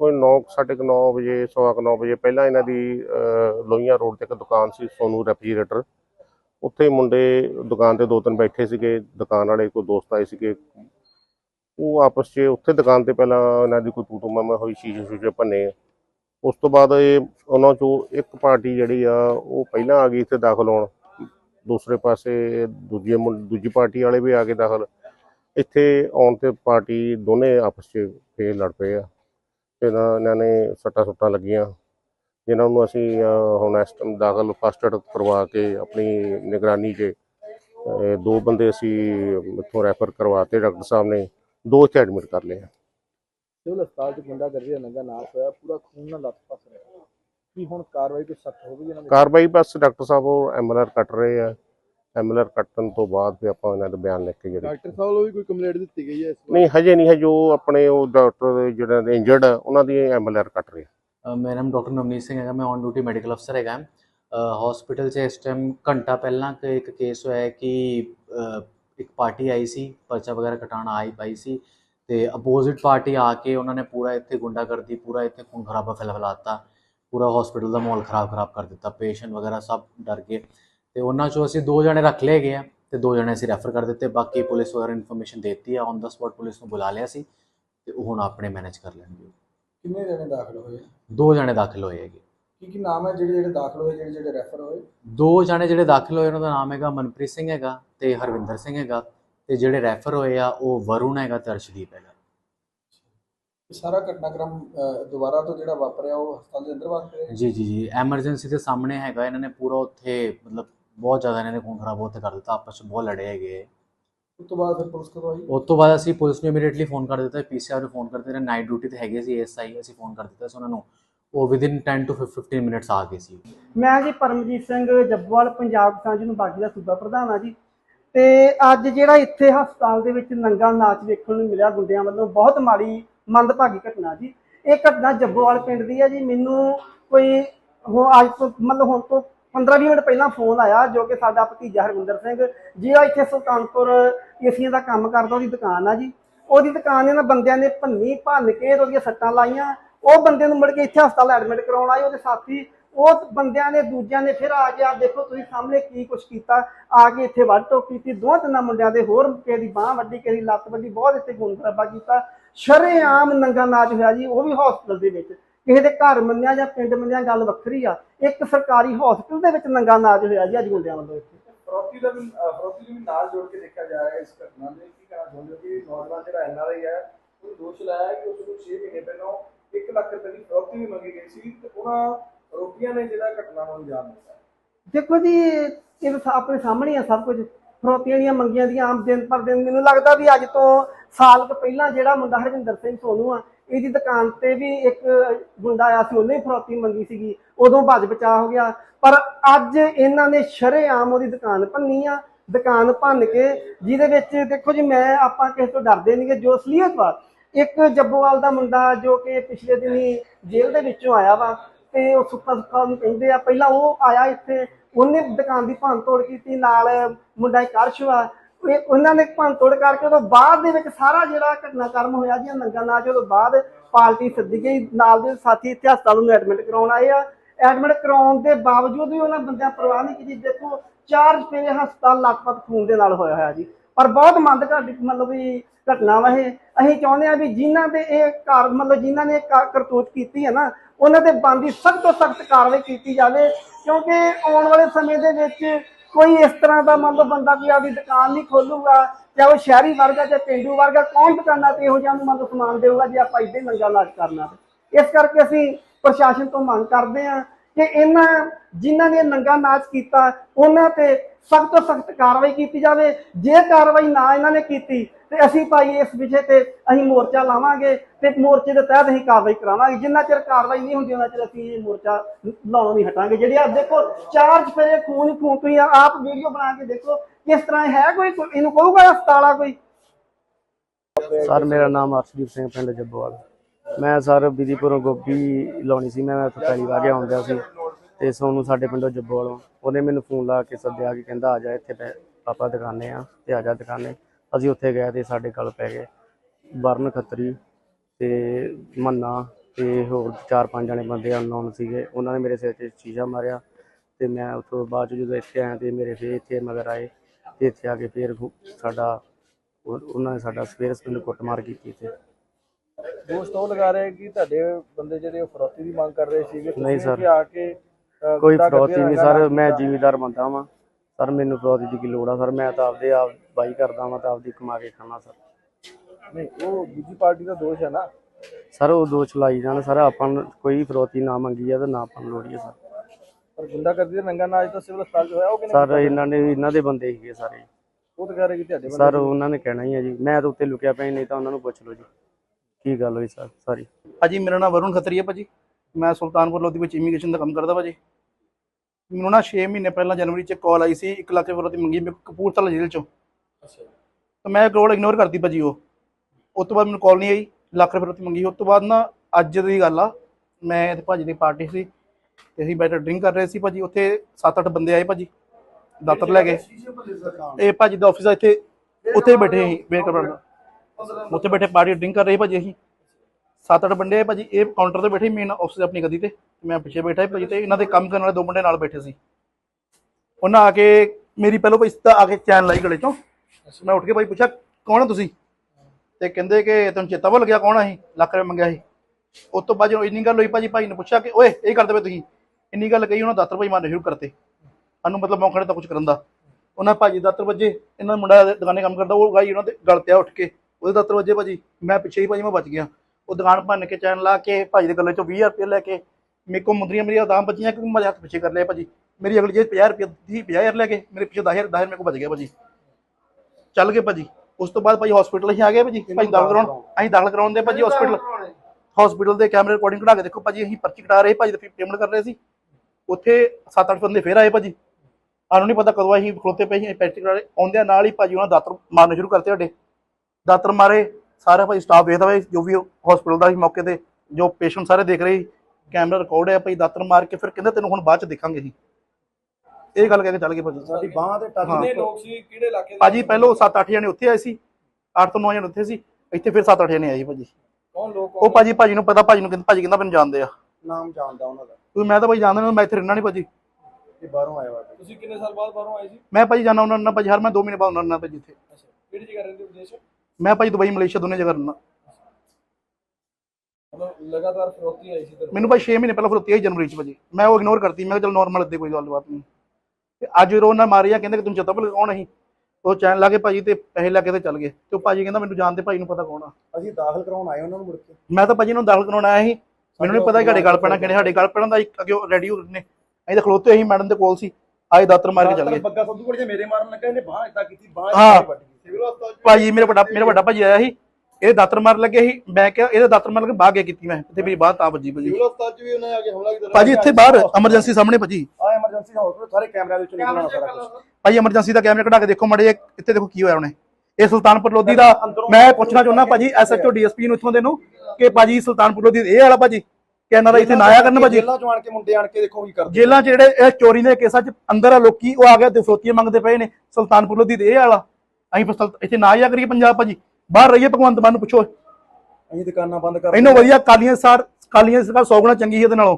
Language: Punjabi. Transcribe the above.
ਮਾਮਲਾ ਕੋਈ 9:30 ਵਜੇ, ਸਵਾ ਕੁ ਨੌ ਵਜੇ ਪਹਿਲਾਂ ਇਹਨਾਂ ਦੀ ਲੋਹੀਆਂ ਰੋਡ ਤੇ ਇੱਕ ਦੁਕਾਨ ਸੀ ਸੋਨੂ ਰੈਫਰੀਜਰੇਟਰ। ਉੱਥੇ ਮੁੰਡੇ ਦੁਕਾਨ ਤੇ ਦੋ ਤਿੰਨ ਬੈਠੇ ਸੀਗੇ, ਦੁਕਾਨ ਵਾਲੇ ਕੋਈ ਦੋਸਤ ਆਏ ਸੀਗੇ। ਉਹ ਆਪਸ 'ਚ, ਉੱਥੇ ਦੁਕਾਨ ਤੇ ਪਹਿਲਾਂ ਇਹਨਾਂ ਦੀ ਕੋਈ ਤੂਤੂ ਮਾਮਾ ਹੋਈ, ਸ਼ੀਸ਼ੇ ਸ਼ੂਸ਼ੇ ਭੰਨੇ ਉਸ ਤੋਂ ਬਾਅਦ ਇਹ ਉਹਨਾਂ ਚੋਂ ਇੱਕ ਪਾਰਟੀ ਜਿਹੜੀ ਆ, ਉਹ ਪਹਿਲਾਂ ਆ ਗਈ ਇੱਥੇ ਦਾਖਲ ਹੋਣ। ਦੂਸਰੇ ਪਾਸੇ ਦੂਜੀ ਦੂਜੀ ਪਾਰਟੀ ਵਾਲੇ ਵੀ ਆ ਕੇ ਦਾਖਲ। ਇੱਥੇ ਆਉਣ ਤੇ ਪਾਰਟੀ ਦੋਨੇ ਆਪਸ 'ਚ ਫੇਰ ਲੜ ਪਏ ਆ। ਤੇ ਇਹਨਾਂ ਇਹਨਾਂ ਨੇ ਸੱਟਾਂ ਸੁੱਟਾਂ ਲੱਗੀਆਂ ਜਿਨ੍ਹਾਂ ਨੂੰ ਅਸੀਂ ਹੁਣ ਇਸ ਟਾਈਮ ਦਾਖਲ ਫਸਟ ਏਡ ਕਰਵਾ ਕੇ ਆਪਣੀ ਨਿਗਰਾਨੀ 'ਚ ਦੋ ਬੰਦੇ ਅਸੀਂ ਇੱਥੋਂ ਰੈਫਰ ਕਰਵਾਤੇ ਡਾਕਟਰ ਸਾਹਿਬ ਨੇ ਦੋ ਇੱਥੇ ਐਡਮਿਟ ਕਰ ਲਏ ਆ। ਸਿਵਲ ਹਸਪਤਾਲ ਚ ਗੁੰਡਾ ਗਰਦੀ ਦਾ ਨੰਗਾ ਨਾਸ ਹੋਇਆ ਪੂਰਾ ਖੂਨ ਨਾਲ ਲੱਤ ਪਸ ਰਿਹਾ। ਕੀ ਹੁਣ ਕਾਰਵਾਈ ਕੋਈ ਸਖਤ ਹੋਵੇਗੀ ਇਹਨਾਂ ਦੇ ਕਾਰਵਾਈ ਬਸ ਡਾਕਟਰ ਸਾਹਿਬ ਉਹ ਐਮਐਲਆਰ ਕੱਟ ਰਹੇ ਆ। ਐਮਐਲਆਰ ਕੱਟਣ ਤੋਂ ਬਾਅਦ ਫਿਰ ਆਪਾਂ ਇਹਨਾਂ ਦਾ ਬਿਆਨ ਲਿਖ ਕੇ ਜਿਹੜੇ ਡਾਕਟਰ ਸਾਹਿਬ ਵੱਲੋਂ ਵੀ ਕੋਈ ਕੰਪਲੇਂਟ ਦਿੱਤੀ ਗਈ ਹੈ ਇਸ ਵਾਰ ਨਹੀਂ ਹਜੇ ਨਹੀਂ ਹੈ ਜੋ ਆਪਣੇ ਉਹ ਡਾਕਟਰ ਜਿਹੜੇ ਇੰਜਰਡ ਉਹਨਾਂ ਦੀ ਐਮਐਲਆਰ ਕੱਟ ਰਹੇ। ਮੇਰਾ ਨਾਮ ਡਾਕਟਰ ਨਵਨੀਤ ਸਿੰਘ ਹੈਗਾ ਮੈਂ ਔਨ ਡਿਊਟੀ ਮੈਡੀਕਲ ਅਫਸਰ ਹੈਗਾ। ਹਸਪੀਟਲ 'ਚ ਇਸ ਟਾਈਮ ਘੰਟਾ ਪਹਿਲਾਂ ਕਿ ਇੱਕ ਕੇਸ ਹੋਇਆ ਹੈ ਕਿ ਇੱਕ ਪਾਰਟੀ ਆਈ ਸੀ ਪਰਚਾ ਵਗੈਰਾ ਕਟਾਉਣ ਆਈ ਪਾਈ ਸੀ ਤੇ ਅਪੋਜ਼ਿਟ ਪਾਰਟੀ ਆ ਕੇ ਉਹਨਾਂ ਨੇ ਪੂਰਾ ਇੱਥੇ ਗੁੰਡਾਗਰਦੀ ਪੂਰਾ ਇੱਥੇ ਖੂਨ ਖਰਾਬਾ ਫੈਲਾ ਫੈਲਾਤਾ ਪੂਰਾ ਹਸਪੀਟਲ ਦਾ ਮਾਹੌਲ ਖਰਾਬ ਖਰਾਬ ਕਰ ਦਿੱਤਾ। ਪੇਸ਼ੈਂਟ ਵਗੈਰਾ ਸਭ ਡਰ ਗਏ। ਤੇ ਉਹਨਾਂ ਚੋਂ ਅਸੀਂ ਦੋ ਜਣੇ ਰੱਖ ਲਏ ਗਏ ਆ ਤੇ ਦੋ ਜਣੇ ਅਸੀਂ ਰੈਫਰ ਕਰ ਦਿੱਤੇ। ਬਾਕੀ ਪੁਲਿਸ ਵਗੈਰਾ ਇਨਫੋਰਮੇਸ਼ਨ ਦਿੱਤੀ ਆ। ਔਨ ਦਾ ਸਪੌਟ ਪੁਲਿਸ ਨੂੰ ਬੁਲਾ ਲਿਆ ਸੀ ਤੇ ਉਹ ਹੁਣ ਆਪਣੇ ਮੈਨੇਜ ਕਰ ਲੈਣਗੇ। ਕਿੰਨੇ ਜਣੇ ਦਾਖਲ ਹੋਏ ਦੋ ਜਣੇ ਦਾਖਲ ਹੋਏ ਹੈਗੇ। ਕੀ ਕੀ ਨਾਮ ਹੈ ਜਿਹੜੇ ਜਿਹੜੇ ਦਾਖਲ ਹੋਏ ਜਿਹੜੇ ਜਿਹੜੇ ਰੈਫਰ ਹੋਏ? ਦੋ ਜਣੇ ਜਿਹੜੇ ਦਾਖਲ ਹੋਏ ਉਹਨਾਂ ਦਾ ਨਾਮ ਹੈਗਾ ਮਨਪ੍ਰੀਤ ਸਿੰਘ ਹੈਗਾ ਤੇ ਹਰਵਿੰਦਰ ਸਿੰਘ ਹੈਗਾ ਤੇ ਜਿਹੜੇ ਰੈਫਰ ਹੋਏ ਆ ਉਹ ਵਰੁਣ ਹੈਗਾ ਤੇ ਅਰਸ਼ਦੀਪ ਹੈਗਾ। ਇਹ ਸਾਰਾ ਘਟਨਾਕ੍ਰਮ ਦੁਬਾਰਾ ਤੋਂ ਜਿਹੜਾ ਵਾਪਰਿਆ ਉਹ ਹਸਪਤਾਲ ਦੇ ਅੰਦਰ ਵਾਪਰਿਆ? ਜੀ ਜੀ ਜੀ। ਐਮਰਜੈਂਸੀ ਦੇ ਸਾਹਮਣੇ ਹੈਗਾ। ਇਹਨਾਂ ਨੇ ਪੂਰਾ ਉੱਥੇ ਮਤਲਬ ਬਹੁਤ ਜ਼ਿਆਦਾ ਇਹਨਾਂ ਨੇ ਖੂਨ ਖਰਾਬ ਉੱਥੇ ਕਰ ਦਿੱਤਾ ਆਪਸ ਵਿੱਚ ਬਹੁਤ ਲੜੇ ਹੈਗੇ। ਉਸ ਤੋਂ ਬਾਅਦ ਫਿਰ ਪੁਲਿਸ ਕਦੋਂ ਆਈ? ਉਸ ਤੋਂ ਬਾਅਦ ਅਸੀਂ ਪੁਲਿਸ ਨੂੰ ਇਮੀਡੀਏਟਲੀ ਫੋਨ ਕਰ ਦਿੱਤਾ ਪੀਸੀਆਰ ਨੂੰ ਫੋਨ ਕਰਦੇ ਰਹੇ ਨਾਈਟ ਡਿਊਟੀ ਤੇ ਹੈਗੇ ਸੀ ਐਸਆਈ ਅਸੀਂ ਫੋਨ ਕਰ ਦਿੱਤਾ ਸੀ ਉਹਨਾਂ ਨੂੰ। ਉਹ ਵਿਦਿਨ 10 ਟੂ 15 ਮਿੰਟਸ ਆ ਗਏ ਸੀ। ਮੈਂ ਜੀ ਪਰਮਜੀਤ ਸਿੰਘ ਜੱਬਵਾਲ ਪੰਜਾਬ ਕਿਸਾਨ ਨੂੰ ਬਾਗੀ ਦਾ ਸੂਬਾ ਪ੍ਰਧਾਨ ਆ ਜੀ। ਤੇ ਅੱਜ ਜਿਹੜਾ ਇੱਥੇ ਹਸਪਤਾਲ ਦੇ ਵਿੱਚ ਨੰਗਾ ਨਾਚ ਵੇਖਣ ਨੂੰ ਮਿਲਿਆ ਗੁੰਡਿਆਂ ਵੱਲੋਂ ਬਹੁਤ ਮਾੜੀ ਮੰਦਭਾਗੀ ਘਟਨਾ ਜੀ। ਇਹ ਘਟਨਾ ਜੱਬੋਵਾਲ ਪਿੰਡ ਦੀ ਹੈ ਜੀ। ਮੈਨੂੰ ਕੋਈ ਹੁਣ ਅੱਜ ਤੋਂ ਮਤਲਬ ਹੁਣ ਤੋਂ 15-20 ਮਿੰਟ ਪਹਿਲਾਂ ਫੋਨ ਆਇਆ ਜੋ ਕਿ ਸਾਡਾ ਭਤੀਜਾ ਹਰਵਿੰਦਰ ਸਿੰਘ ਜਿਹੜਾ ਇੱਥੇ ਸੁਲਤਾਨਪੁਰ ਏਸੀਆਂ ਦਾ ਕੰਮ ਕਰਦਾ, ਉਹਦੀ ਦੁਕਾਨ ਆ ਜੀ। ਉਹਦੀ ਦੁਕਾਨ ਇਹਨਾਂ ਬੰਦਿਆਂ ਨੇ ਭੰਨੀ, ਭੰਨ ਕੇ ਉਹਦੀਆਂ ਸੱਟਾਂ ਲਾਈਆਂ। ਉਹ ਬੰਦੇ ਨੂੰ ਮੁੜ ਕੇ ਇੱਥੇ ਹਸਪਤਾਲ ਐਡਮਿਟ ਕਰਾਉਣ ਆਏ, ਉਹਦੇ ਸਾਥੀ। ਉਹ ਬੰਦਿਆਂ ਨੇ, ਦੂਜਿਆਂ ਨੇ ਫਿਰ ਆ ਕੇ ਆ ਦੇਖੋ ਤੁਸੀਂ ਸਾਹਮਣੇ ਕੀ ਕੁਛ ਕੀਤਾ। ਆ ਕੇ ਇੱਥੇ ਵੱਢ ਟੋਕ ਕੀਤੀ ਦੋ ਤਿੰਨਾਂ ਮੁੰਡਿਆਂ ਦੇ ਹੋਰ ਕਿਸੇ ਦੀ ਬਾਹ ਵੱਡੀ ਕਿਸੇ ਦੀ ਲੱਤ ਵੱਡੀ ਬਹੁਤ ਇੱਥੇ ਗੁੰਮ ਖਰਾਬਾ ਕੀਤਾ। ਸ਼ਰੇਆਮ ਨੰਗਾ ਨਾਚ ਹੋਇਆ ਜੀ, ਉਹ ਵੀ ਹਸਪਤਾਲ ਦੇ ਵਿੱਚ। ਕਿਸੇ ਦੇ ਘਰ ਮੰਨਿਆ ਜਾਂ ਪਿੰਡ ਮੰਨਿਆ ਗੱਲ ਵੱਖਰੀ ਆ। ਇੱਕ ਸਰਕਾਰੀ ਹਸਪਤਾਲ ਦੇ ਵਿੱਚ ਨੰਗਾ ਨਾਚ ਹੋਇਆ ਜੀ ਅੱਜ ਮੁੰਡਿਆਂ ਵੱਲੋਂ ਇੱਥੇ। ਫਰੋਤੀ ਦਾ ਵੀ ਫਰੋਤੀ ਨੂੰ ਵੀ ਨਾਲ ਜੋੜ ਕੇ ਦੇਖਿਆ ਜਾ ਰਿਹਾ ਇਸ ਘਟਨਾ ਦੇ। ਕੀ ਕਹਿਣਾ ਚਾਹੁੰਦੇ ਕਿ ਨੌਜਵਾਨ ਜਿਹੜਾ ਐਨਆਰਆਈ ਹੈ ਉਹ ਦੋਸ਼ ਲਾਇਆ ਕਿ ਉਸ ਨੂੰ 6 ਮਹੀਨੇ ਪਹਿਲਾਂ 1 ਲੱਖ ਰੁਪਏ ਦੀ ਫਰੋਤੀ ਵੀ ਮੰਗੀ ਗਈ ਸੀ ਤੇ ਉਹਨਾਂ ਰੋਪੀਆਂ ਨੇ ਜਿਹੜਾ ਘਟਨਾ ਨੂੰ ਅੰਜਾਮ ਦਿੱਤਾ। ਦੇਖੋ ਜੀ ਇਹ ਆਪਣੇ ਸਾਹਮਣੇ ਆ ਸਭ ਕੁਝ। ਫਰੋਤੀਆਂ ਦੀਆਂ ਮੰਗੀਆਂ ਦੀਆਂ ਆਮ ਦਿਨ ਪਰ ਦਿਨ ਮੈਨੂੰ ਲੱਗਦਾ ਵੀ ਅੱਜ ਤੋਂ ਸਾਲ ਕੁ ਪਹਿਲਾਂ ਜਿਹੜਾ ਮੁੰਡਾ ਹਰਵਿੰਦਰ ਸਿੰਘ ਸੋਨੂ ਆ ਇਹਦੀ ਦੁਕਾਨ ਤੇ ਵੀ ਇੱਕ ਗੁੰਡਾ ਆਇਆ ਸੀ, ਉਹਨੇ ਫਰੋਤੀ ਮੰਗੀ ਸੀਗੀ। ਉਦੋਂ ਭੱਜ ਬਚਾ ਹੋ ਗਿਆ। ਪਰ ਅੱਜ ਇਹਨਾਂ ਨੇ ਸ਼ਰੇਆਮ ਉਹਦੀ ਦੁਕਾਨ ਭੰਨੀ ਆ। ਦੁਕਾਨ ਭੰਨ ਕੇ ਜਿਹਦੇ ਵਿੱਚ, ਦੇਖੋ ਜੀ, ਮੈਂ, ਆਪਾਂ ਕਿਸੇ ਤੋਂ ਡਰਦੇ ਨਹੀਂਗੇ ਜੋ ਅਸਲੀਅਤ ਵਾ। ਇੱਕ ਜੱਬੋਵਾਲ ਦਾ ਮੁੰਡਾ ਜੋ ਕਿ ਪਿਛਲੇ ਦਿਨੀ ਜੇਲ੍ਹ ਦੇ ਵਿੱਚੋਂ ਆਇਆ ਵਾ ਤੇ ਉਹ ਸੁੱਕਾ ਸੁੱਕਾ ਉਹਨੂੰ ਕਹਿੰਦੇ ਆ। ਪਹਿਲਾਂ ਉਹ ਆਇਆ ਇੱਥੇ, ਉਹਨੇ ਦੁਕਾਨ ਦੀ ਭੰਨ ਤੋੜ ਕੀਤੀ। ਨਾਲ ਮੁੰਡਾ ਇੱਕ ਅਰਸ਼ ਵਾ। ਉਹਨਾਂ ਨੇ ਭੰਨ ਤੋੜ ਕਰਕੇ ਉਦੋਂ ਬਾਅਦ ਦੇ ਵਿੱਚ ਸਾਰਾ ਜਿਹੜਾ ਘਟਨਾਕ੍ਰਮ ਹੋਇਆ ਜੀ ਨੰਗਾ ਨਾਚ ਉਦੋਂ ਬਾਅਦ ਪਾਰਟੀ ਸੱਦੀ ਗਈ। ਨਾਲ ਦੇ ਸਾਥੀ ਇੱਥੇ ਹਸਪਤਾਲ ਨੂੰ ਐਡਮਿਟ ਕਰਾਉਣ ਆਏ ਆ। ਐਡਮਿਟ ਕਰਾਉਣ ਦੇ ਬਾਵਜੂਦ ਵੀ ਉਹਨਾਂ ਬੰਦਿਆਂ ਪਰਵਾਹ ਨਹੀਂ ਕੀਤੀ। ਦੇਖੋ, ਚਾਰ ਰੁਪਏ ਹਸਪਤਾਲ ਲਖਪਤ ਖੂਨ ਦੇ ਨਾਲ ਹੋਇਆ ਹੋਇਆ ਜੀ। ਪਰ ਬਹੁਤ ਮੰਦ ਮੰਦਘਾਟੀ ਮਤਲਬ ਵੀ ਘਟਨਾ ਵਾ ਇਹ। ਅਸੀਂ ਚਾਹੁੰਦੇ ਆ ਵੀ ਜਿਨ੍ਹਾਂ ਦੇ ਇਹ ਕਾਰ ਮਤਲਬ ਜਿਨ੍ਹਾਂ ਨੇ ਇਹ ਕਰਤੂਤ ਕੀਤੀ ਹੈ ਨਾ, ਉਹਨਾਂ ਤੇ ਬੰਦੀ ਸਖਤ ਤੋਂ ਸਖਤ ਕਾਰਵਾਈ ਕੀਤੀ ਜਾਵੇ। ਕਿਉਂਕਿ ਆਉਣ ਵਾਲੇ ਸਮੇਂ ਦੇ ਵਿੱਚ ਕੋਈ ਇਸ ਤਰ੍ਹਾਂ ਦਾ ਮੰਨ ਲਓ ਬੰਦਾ ਵੀ ਆਪਦੀ ਦੁਕਾਨ ਨਹੀਂ ਖੋਲੂਗਾ ਚਾਹੇ ਉਹ ਸ਼ਹਿਰੀ ਵਰਗਾ ਜਾਂ ਪਿੰਡੂ ਵਰਗਾ ਕੌਣ ਦੁਕਾਨਾਂ ਤੇ ਇਹੋ ਜਿਹਾ ਨੂੰ ਮੰਨ ਲਓ ਸਮਾਨ ਦੇਊਗਾ ਜੇ ਆਪਾਂ ਇਦਾਂ ਹੀ ਨੰਗਾ ਨਾਚ ਕਰਨਾ ਇਸ ਕਰਕੇ ਅਸੀਂ ਪ੍ਰਸ਼ਾਸਨ ਤੋਂ ਮੰਗ ਕਰਦੇ ਹਾਂ ਕਿ ਇਹਨਾਂ ਜਿਨ੍ਹਾਂ ਨੇ ਨੰਗਾ ਨਾਚ ਕੀਤਾ, ਉਹਨਾਂ ਤੇ ਸਖਤ ਤੋਂ ਸਖਤ ਕਾਰਵਾਈ ਕੀਤੀ ਜਾਵੇ। ਜੇ ਕਾਰਵਾਈ ਨਾ ਇਹਨਾਂ ਨੇ ਕੀਤੀ, ਤੇ ਅਸੀਂ ਭਾਈ ਇਸ ਵਿਸ਼ੇ ਤੇ ਅਸੀਂ ਮੋਰਚਾ ਲਾਵਾਂਗੇ ਤੇ ਮੋਰਚੇ ਦੇ ਤਹਿਤ ਅਸੀਂ ਕਾਰਵਾਈ ਕਰਾਵਾਂਗੇ। ਜਿੰਨਾ ਚਿਰ ਕਾਰਵਾਈ ਨਹੀਂ ਹੁੰਦੀ, ਉਹਨਾਂ ਚਿਰ ਅਸੀਂ ਇਹ ਮੋਰਚਾ ਲਾਉਣੋਂ ਨਹੀਂ ਹਟਾਂਗੇ। ਜਿਹੜੀ ਆ ਦੇਖੋ, ਚਾਰ ਚਪੇਰੇ ਖੂਨ ਖੂਨ ਤੁਸੀਂ ਆਪ ਵੀਡੀਓ ਬਣਾ ਕੇ ਦੇਖੋ, ਕਿਸ ਤਰ੍ਹਾਂ ਹੈ ਕੋਈ? ਇਹਨੂੰ ਕਹੂਗਾ ਹਸਪਤਾਲਾ ਕੋਈ? ਸਰ, ਮੇਰਾ ਨਾਮ ਅਰਸ਼ਦੀਪ ਸਿੰਘ, ਪਿੰਡ ਜੱਬੋਵਾਲ। ਮੈਂ ਸਰ ਬਿਧੀਪੁਰੋਂ ਗੋਭੀ ਲਾਉਣੀ ਸੀ। ਮੈਂ ਪਹਿਲੀ ਵਾਰ ਆਉਂਦਿਆ ਸੀ। ਤੇ ਸੋਨੂੰ ਸਾਡੇ ਪਿੰਡੋਂ ਜੱਬੋਵਾਲੋਂ। ਉਹਨੇ ਮੈਨੂੰ ਫੋਨ ਲਾ ਕੇ ਸੱਦਿਆ ਕਿ ਕਹਿੰਦਾ ਆ ਜਾ ਇੱਥੇ ਪੈ- ਪਾਪਾ ਦੁਕਾਨੇ ਆ ਤੇ ਆ ਜਾ ਦੁਕਾਨੇ। ਅਸੀਂ ਉੱਥੇ ਗਏ ਤੇ ਸਾਡੇ ਗੱਲ ਪੈ ਗਏ। ਵਰਨ ਖੱਤਰੀ ਤੇ ਮੰਨਾ ਤੇ ਹੋਰ ਚਾਰ ਪੰਜ ਜਣੇ ਬੰਦੇ ਅਨਨੋਨ ਸੀਗੇ। ਉਹਨਾਂ ਨੇ ਮੇਰੇ ਸਿਰ 'ਤੇ ਸ਼ੀਸ਼ਾ ਮਾਰਿਆ ਤੇ ਮੈਂ ਉੱਥੋਂ ਬਾਅਦ 'ਚ ਜਦੋਂ ਇੱਥੇ ਆਇਆ ਤੇ ਮੇਰੇ ਫੇਰ ਇੱਥੇ ਮਗਰ ਆਏ ਤੇ ਇੱਥੇ ਆ ਕੇ ਫੇਰ ਸਾਡਾ ਉਹ- ਉਹਨਾਂ ਨੇ ਸਾਡਾ ਸਵੇਰ ਮੈਨੂੰ ਕੁੱਟਮਾਰ ਕੀਤੀ ਤੇ ਦੋਸਤ ਉਹ ਲਗਾ ਰਹੇ ਕਿ ਤੁਹਾਡੇ ਬੰਦੇ ਜਿਹੜੇ ਉਹ ਫਰੋਤੀ ਦੀ ਮੰਗ ਕਰ ਰਹੇ ਸੀਗੇ ਤੁਸੀਂ ਨਹੀਂ ਸਰ। ਇੱਥੇ ਆ ਕੇ ਕੋਈ ਫਰੋਤੀ ਨਹੀਂ ਸਰ ਰੰਗ ਮੈਂ ਜ਼ਿਮੀਦਾਰ ਬੰਦਾ ਵਾਂ। ਸਰ ਮੈਨੂੰ ਫਰੋਤੀ ਦੀ ਕੀ ਲੋੜ ਆ? ਸਰ ਮੈਂ ਤਾਂ ਆਪਦੇ ਆਪ ਬਾਈ ਕਰਦਾ ਵਾਂ ਤਾਂ ਆਪਦੀ ਕਮਾ ਕੇ ਖਾਣਾ ਸਰ। ਨਹੀਂ ਉਹ ਦੂਜੀ ਪਾਰਟੀ ਦਾ ਦੋਸ਼ ਹੈ ਨਾ? ਸਰ ਉਹ ਦੋਸ਼ ਲਾਈ ਜਾਣ। ਸਰ ਆਪਾਂ ਨੂੰ ਕੋਈ ਫਰੋਤੀ ਨਾ ਮੰਗੀ ਆ ਤੇ ਨਾ ਆਪਾਂ ਨੂੰ ਲੋੜੀ ਆ ਸਰ। ਪਰ ਗੁੰਡਾਗਰਦੀ ਦਾ ਨੰਗਾ ਨਾਚ ਤਾਂ ਸਿਵਲ ਹਸਪਤਾਲ 'ਚ ਹੋਇਆ ਉਹ ਕਿਨੇ ਸਰ ਇਹਨਾਂ ਨੇ ਇਹਨਾਂ ਦੇ ਬੰਦੇ ਸੀਗੇ ਸਾਰੇ। ਉਹ ਤਾਂ ਕਹਿ ਰਹੇ ਕਿ ਤੁਹਾਡੇ ਬੰਦੇ ਸਰ ਉਹਨਾਂ ਨੇ ਕਹਿਣਾ ਹੀ ਆ ਜੀ। ਮੈਂ ਤਾਂ ਉੱਤੇ ਲੁਕਿਆ ਪਿਆ ਸੀ, ਨਹੀਂ ਤਾਂ ਉਹਨਾਂ ਨੂੰ ਪੁੱਛ ਲਓ ਜੀ। ਕੀ ਗੱਲ ਹੋਈ ਸਰ? ਸਾਰੀ ਭਾਜੀ ਮੇਰਾ ਨਾਮ ਵਰੁਣ ਖੱਤਰੀ ਹੈ ਭਾਜੀ। ਮੈਂ ਸੁਲਤਾਨਪੁਰ ਲੋਧੀ ਵਿੱਚ ਇਮੀਗ੍ਰੇਸ਼ਨ ਦਾ ਕੰਮ ਕਰਦਾ ਭਾਜੀ ਮੈਨੂੰ ਨਾ 6 ਮਹੀਨੇ ਪਹਿਲਾਂ ਜਨਵਰੀ 'ਚ ਕਾਲ ਆਈ ਸੀ 1 ਲੱਖ ਰੁਪਏ ਦੀ ਮੰਗੀ ਮੈਂ ਕਪੂਰਥਲਾ ਜੇਲ੍ਹ 'ਚੋਂ। ਤਾਂ ਮੈਂ ਕਾਲ ਇਗਨੋਰ ਕਰਤੀ ਭਾਜੀ ਉਹ। ਉਸ ਤੋਂ ਬਾਅਦ ਮੈਨੂੰ ਕਾਲ ਨਹੀਂ ਆਈ ਲੱਖ ਰੁਪਏ ਦੀ ਮੰਗੀ। ਉਸ ਤੋਂ ਬਾਅਦ ਨਾ ਅੱਜ ਦੀ ਗੱਲ ਆ ਮੈਂ ਤੇ ਭਾਜੀ ਦੀ ਪਾਰਟੀ ਸੀ ਤੇ ਅਸੀਂ ਬੈਠੇ ਡਰਿੰਕ ਕਰ ਰਹੇ ਸੀ ਭਾਜੀ। ਉੱਥੇ 7-8 ਬੰਦੇ ਆਏ ਭਾਜੀ ਦਾਤਰ ਲੈ ਕੇ ਇਹ ਭਾਜੀ ਦਾ ਆਫਿਸ ਆ ਇੱਥੇ ਉੱਥੇ ਬੈਠੇ ਸੀ ਵੇਟ ਕਰਨ ਉੱਥੇ ਬੈਠੇ ਪਾਰਟੀ ਡਰਿੰਕ ਕਰ ਰਹੇ ਭਾਜੀ ਅਸੀਂ। ਸੱਤ ਅੱਠ ਬੰਦੇ ਆ ਭਾਜੀ, ਇਹ ਕਾਊਂਟਰ ਤੇ ਬੈਠੇ ਮੇਨ ਆਫਿਸ ਆਪਣੀ ਗਦੀ ਤੇ। ਮੈਂ ਪਿੱਛੇ ਬੈਠਾ ਸੀ ਭਾਜੀ ਤੇ, ਇਹਨਾਂ ਦੇ ਕੰਮ ਕਰਨ ਵਾਲੇ ਦੋ ਮੁੰਡੇ ਨਾਲ ਬੈਠੇ ਸੀ। ਉਹਨਾਂ ਆ ਕੇ ਮੇਰੀ ਪਹਿਲੋਂ ਭਾਈ ਸਿੱਧਾ ਆ ਕੇ ਚੈਨ ਲਾਈ ਗਲੇ ਚੋਂ। ਮੈਂ ਉੱਠ ਕੇ ਭਾਈ ਪੁੱਛਿਆ, ਕੌਣ ਆ ਤੁਸੀਂ? ਤੇ ਕਹਿੰਦੇ ਕਿ, ਤੈਨੂੰ ਚੇਤਾ ਭੁੱਲ ਗਿਆ ਕੌਣ ਆ ਸੀ ਲੱਖ ਰੁਪਏ ਮੰਗਿਆ ਸੀ। ਉਸ ਤੋਂ ਬਾਅਦ ਜਦੋਂ ਇੰਨੀ ਗੱਲ ਹੋਈ ਭਾਜੀ, ਭਾਈ ਨੇ ਪੁੱਛਿਆ ਕਿ, ਓਏ, ਇਹ ਕਰਦੇ ਪਏ ਤੁਸੀਂ? ਇੰਨੀ ਗੱਲ ਕਹੀ, ਉਹਨਾਂ ਦਾਤਰ ਭਾਈ ਮਾਰਨੇ ਸ਼ੁਰੂ ਕਰਤੇ। ਸਾਨੂੰ ਮਤਲਬ ਮੌਕਾ ਨਹੀਂ ਤਾਂ ਕੁਝ ਕਰਨ ਦਾ। ਉਹਨਾਂ ਭਾਜੀ ਦਾਤਰ ਵੱਜੇ, ਇਹਨਾਂ ਮੁੰਡਾ ਦੁਕਾਨੇ ਕੰਮ ਕਰਦਾ, ਉਹ ਗਾਈ ਉਹਨਾਂ ਦੇ ਗਲ ਤੇ ਉੱਠ ਕੇ। ਉਹਦੇ ਦਾਤਰ ਵੱਜੇ ਭਾਜੀ, ਮੈਂ ਪਿੱਛੇ ਹੀ ਭਾਜੀ, ਮੈਂ ਬਚ ਗਿਆ। ਉਹ ਦੁਕਾਨ ਭੰਨ ਕੇ ਚੈਨ ਲਾ ਕੇ ਭਾਜੀ ਦੇ ਗੱਲੇ ਚੋਂ 20000 ਰੁਪਏ ਲੈ ਕੇ ਮੇਰੇ ਕੋਲ ਮੁੰਦਰੀਆਂ ਮੇਰੀਆਂ ਦਾਮ ਬਚੀਆਂ ਕਿ ਮੈਂ ਹੱਥ ਪਿੱਛੇ ਕਰ ਲਿਆ ਭਾਜੀ। ਮੇਰੀ ਅਗਲੀ ਜੇਬ 50 ਰੁਪਏ ਦੀ 50000 ਲੈ ਕੇ ਮੇਰੇ ਪਿੱਛੇ 10000 10000 ਮੇਰੇ ਕੋਲ ਬਚ ਗਿਆ ਭਾਜੀ। ਚੱਲ ਗਏ ਭਾਜੀ। ਉਸ ਤੋਂ ਬਾਅਦ ਭਾਜੀ ਹਸਪੀਟਲ ਅਸੀਂ ਆ ਗਏ ਭਾਜੀ। ਭਾਜੀ ਦਾਖਲ ਕਰਾਉਣ ਅਸੀਂ ਦਾਖਲ ਕਰਾਉਣ ਦੇ ਭਾਜੀ ਹਸਪੀਟਲ ਹਸਪੀਟਲ ਦੇ ਕੈਮਰੇ ਰਿਕਾਰਡਿੰਗ ਕਢਾ ਕੇ ਦੇਖੋ ਭਾਜੀ ਅਸੀਂ ਪਰਚੀ ਕਟਾ ਰਹੇ ਭਾਜੀ ਤੇ ਪੇਮੈਂਟ ਕਰ ਰਹੇ ਸੀ। ਉੱਥੇ 7-8 ਬੰਦੇ ਫੇਰ ਆਏ ਭਾਜੀ। ਸਾਨੂੰ ਨਹੀਂ ਪਤਾ ਕਦੋਂ ਅਸੀਂ ਖਲੋਤੇ ਪਏ ਸੀ ਪੈਂਟੀ ਕਰਾ ਰਹੇ। ਆਉਂਦਿਆਂ ਨਾਲ ਹੀ ਭਾਜੀ ਉਹਨਾਂ ਦਾਤਰ ਮਾਰਨੇ ਸ਼ੁਰੂ ਕਰਤੇ ਸਾਡੇ। ਦਾਤਰ ਮਾਰੇ। ਸਾਰਾ ਭਾਈ ਸਟਾਫ ਵੇਖਦਾ ਵੇ ਜੋ ਵੀ ਹਸਪੀਟਲ ਦਾ ਸੀ ਮੌਕੇ ਤੇ ਜੋ ਪੇਸ਼ੈਂਟ ਸਾਰੇ ਦੇਖ ਰਹੇ ਕੈਮਰਾ ਰਿਕਾਰਡ ਹੈ ਭਾਈ ਦਾਤਰ ਮਾਰ ਕੇ ਫਿਰ ਕਹਿੰਦੇ ਤੈਨੂੰ ਹੁਣ ਬਾਅਦ ਚ ਦੇਖਾਂਗੇ ਜੀ ਇਹ ਗੱਲ ਕਹਿ ਕੇ ਚੱਲ ਗਏ ਭਾਜੀ। ਸਾਡੀ ਬਾਹ ਤੇ ਟੱਚ। ਕਿੰਨੇ ਲੋਕ ਸੀ ਕਿਹੜੇ ਇਲਾਕੇ ਦੇ? ਭਾਜੀ ਪਹਿਲੋਂ 7-8 ਜਣੇ ਉੱਥੇ ਆਏ ਸੀ 8 ਤੋਂ 9 ਜਣੇ ਉੱਥੇ ਸੀ ਇੱਥੇ ਫਿਰ 7-8 ਜਣੇ ਆਏ ਭਾਜੀ। ਕੌਣ ਲੋਕ? ਉਹ ਭਾਜੀ ਭਾਜੀ ਨੂੰ ਪਤਾ ਭਾਜੀ ਨੂੰ ਕਹਿੰਦਾ ਭਾਜੀ ਕਹਿੰਦਾ ਮੈਨੂੰ ਜਾਣਦੇ ਆ। ਨਾਮ ਜਾਣਦਾ ਉਹਨਾਂ ਦਾ। ਕਿਉਂਕਿ ਮੈਂ ਤਾਂ ਭਾਈ ਜਾਣਦਾ ਨਹੀਂ ਮੈਂ ਇੱਥੇ ਰਹਿਣਾ ਨਹੀਂ ਭਾਜੀ। ਇਹ ਬਾਹਰੋਂ ਆਇਆ ਵਾ। ਤੁਸੀਂ ਕਿੰਨੇ ਸਾਲ ਬਾਅਦ ਬਾਹਰੋਂ ਆਏ ਸੀ? ਮੈਂ ਭਾਜੀ ਜਾਣਾ ਉਹਨਾਂ ਨਾਲ ਭਾਜੀ ਹਰ ਮੈਂ 2 ਮਹੀਨੇ ਬਾਅਦ ਉਹਨਾਂ ਨਾਲ ਭਾਜੀ ਇੱਥੇ। ਅੱਛਾ ਕਿਹੜੀ ਜਗ੍ਹਾ ਰਹਿੰਦੇ ਹੋ ਵਿਦੇਸ਼? ਮੈਂ ਭਾਜੀ ਦੁਬਈ ਮਲੇਸ਼ੀਆ ਦੋਨੇ ਜਗ੍ਹਾ ਰਹਿਣਾ ਲਗਾਤਾਰ ਫਰੋਤੀ ਆਈ ਸੀ ਮੈਨੂੰ ਭਾਈ 6 ਮਹੀਨੇ ਪਹਿਲਾਂ ਫਿਰ 23 ਜਨਵਰੀ ਚ ਭਾਜੀ। ਮੈਂ ਉਹ ਇਗਨੋਰ ਕਰਤੀ ਮੈਂ ਕਿਹਾ ਚਲ ਨਾਰਮਲ ਇੱਦੇ ਕੋਈ ਗੱਲਬਾਤ ਨਹੀਂ। ਤੇ ਅੱਜ ਰੋ ਨਾ ਮਾਰਿਆ ਕਹਿੰਦੇ ਕਿ ਤੁਮ ਚੇਤਾ ਭੁੱਲ ਕੌਣ ਅਸੀਂ ਉਹ ਚੈਨ ਲਾ ਕੇ ਭਾਜੀ ਤੇ ਪੈਸੇ ਲੈ ਕੇ ਤੇ ਚੱਲ ਗਏ। ਤੇ ਉਹ ਭਾਜੀ ਕਹਿੰਦਾ ਮੈਨੂੰ ਜਾਣਦੇ ਭਾਈ ਨੂੰ ਪਤਾ ਕੌਣ ਆ? ਅਸੀਂ ਦਾਖਲ ਕਰਾਉਣ ਆਏ ਉਹਨਾਂ ਨੂੰ ਮੁੜ ਕੇ। ਮੈਂ ਤਾਂ ਭਾਜੀ ਨੂੰ ਦਾਖਲ ਕਰਾਉਣ ਆਇਆ ਸੀ। ਮੈਨੂੰ ਨਹੀਂ ਪਤਾ ਕਿ ਸਾਡੇ ਗੱਲ ਪੈਣਾ ਕਿਹੜੇ ਸਾਡੇ ਗੱਲ ਪੈਣਾ ਦਾ ਇੱਕ ਅੱਗੇ ਰੈਡੀ ਹੋ ਨੇ। ਅਸੀਂ ਤਾਂ ਖਲੋਤੇ ਸੀ ਮੈਡਮ ਦੇ ਕੋਲ ਸੀ। ਆਏ ਦਾਤਰ ਮਾਰ ਕੇ ਚੱਲ ਗਏ। ਬੱਗਾ ਸੰਧੂ ਕੋਲ ਜੇ ਮੇਰੇ ਮਾਰਨ ਲੱਗਾ ਇਹਨੇ ਬਾਹ ਇਦਾਂ ਕੀਤੀ ਬਾਹ ਹਾਂ। ਭਾਜੀ ਮੇਰੇ ਵੱਡਾ ਮੇਰਾ ਵੱਡਾ ਭਾਜੀ ਆਇਆ ਸੀ। ਇਹ ਦਾਤਰ ਮਾਰਨ ਲੱਗੇ ਸੀ। ਮੈਂ ਕਿਹਾ ਇਹਦੇ ਦਾਤਰ ਮਾਰ ਕੇ ਬਾਹਰ ਗਿਆ ਕੀਤੀ ਮੈਂ। ਤੇ ਮੇਰੀ ਬਾਹ ਤਾਂ ਵੱਜੀ ਭਾਜੀ। ਸਿਵਲ ਹਸਪਤਾਲ ਚ ਵੀ ਉਹਨਾਂ ਆ ਕੇ ਹਮਲਾ ਕੀਤਾ। ਭਾਜੀ ਇੱਥੇ ਬਾਹਰ ਐਮਰਜੈਂਸੀ ਸਾਹਮਣੇ ਭਾਜੀ। ਆ ਐਮਰਜੈਂਸੀ ਹਸਪਤਾਲ ਸਾਰੇ ਕੈਮਰਿਆਂ ਦੇ ਵਿੱਚੋਂ ਨਿਕਲਣਾ ਸਾਰਾ ਕੁਝ ਭਾਜੀ ਐਮਰਜੈਂਸੀ ਦਾ ਕੈਮਰਾ ਕਢਾ ਕੇ ਦੇਖੋ ਮੜੇ ਇੱਥੇ ਦੇਖੋ ਕੀ ਹੋਇਆ ਉਹਨੇ। ਇਹ ਸੁਲਤਾਨਪੁਰ ਲੋਧੀ ਦਾ ਮੈਂ ਪੁੱਛਣਾ ਚਾਹੁੰਦਾ ਭਾਜੀ ਐਸਐਚਓ ਡੀਐਸਪੀ ਨੂੰ ਇੱਥੋਂ ਦੇ ਨੂੰ ਕਿ ਭਾਜੀ ਸੁਲਤਾਨਪੁਰ ਲੋਧੀ ਇਹ ਵਾਲਾ ਭਾਜੀ ਕਿ ਇਹਨਾਂ ਦਾ ਇੱਥੇ ਨਾ ਆਇਆ ਕਰਨ ਭਾਜੀ? ਜੇਲ੍ਹਾਂ ਚੋਂ ਆਣ ਕੇ ਮੁੰਡੇ ਆਣ ਕੇ ਦੇਖੋ ਕੀ ਕਰਦੇ। ਜੇਲ੍ਹਾਂ 'ਚ ਜਿਹੜੇ ਇਹ ਚੋਰੀ ਦੇ ਕੇਸਾਂ 'ਚ ਅੰਦਰ ਆ ਲੋਕੀ ਉਹ ਆ ਗਿਆ ਤੇ ਫਰੋਤੀਆਂ ਮੰਗਦੇ ਪਏ ਨੇ ਸੁਲਤਾਨਪੁਰ ਲੋਧੀ ਦੇ ਇਹ ਵਾਲਾ। ਅਸੀਂ ਸੁਲਤ- ਇੱਥੇ ਨਾ ਆਇਆ ਕਰੀਏ ਪੰਜਾਬ ਭਾਜੀ ਬਾਹਰ ਰਹੀਏ ਭਗਵੰਤ ਮਾਨ ਨੂੰ ਪੁੱਛੋ। ਅਸੀਂ ਦੁਕਾਨਾਂ ਬੰਦ ਕਰ ਇਹਨੂੰ ਵਧੀਆ ਕਾਲੀਆਂ ਸਾਰ ਕਾਲੀਆਂ ਸਰਕਾਰ 100 ਗੁਣਾ ਚੰਗੀ ਹੈ ਇਹਦੇ ਨਾਲੋਂ।